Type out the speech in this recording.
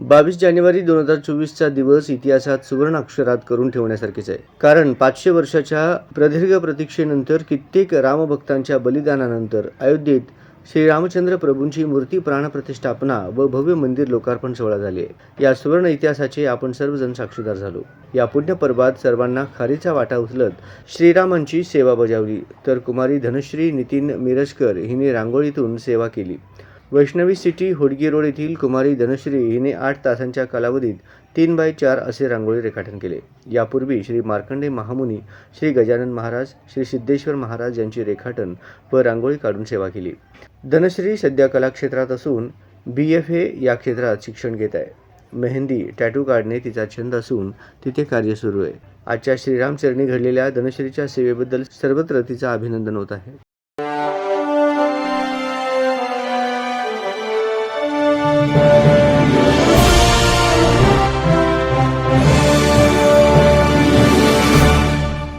बावीस जानेवारी दोन हजार चोवीसचा दिवस इतिहासात सुवर्ण अक्षरात करून ठेवण्यासारखेच आहे. कारण पाचशे वर्षाच्या प्रदीर्घ प्रतीक्षेनंतर कित्येक रामभक्तांच्या बलिदानानंतर अयोध्येत श्रीरामचंद्र प्रभूंची मूर्ती प्राणप्रतिष्ठापना व भव्य मंदिर लोकार्पण सोहळा झाली. या सुवर्ण इतिहासाचे आपण सर्वजण साक्षीदार झालो. या पुण्यपर्वात सर्वांना खारीचा वाटा उचलत श्रीरामांची सेवा बजावली. तर कुमारी धनश्री नितीन मिरजकर हिने रांगोळीतून सेवा केली. वैष्णवी सिटी होडगी रोड येथील कुमारी धनश्री हिने आठ तासांच्या कालावधीत तीन बाय चार असे रांगोळी रेखाटन केले. यापूर्वी श्री मार्कंडे महामुनी श्री गजानन महाराज श्री सिद्धेश्वर महाराज यांची रेखाटन व रांगोळी काढून सेवा केली. धनश्री सध्या कलाक्षेत्रात असून बी एफ ए या क्षेत्रात शिक्षण घेत आहे. मेहंदी टॅटू काढणे तिचा छंद असून तिथे कार्य सुरू आहे. आजच्या श्रीरामचरणी घडलेल्या धनश्रीच्या सेवेबद्दल सर्वत्र तिचं अभिनंदन होत आहे.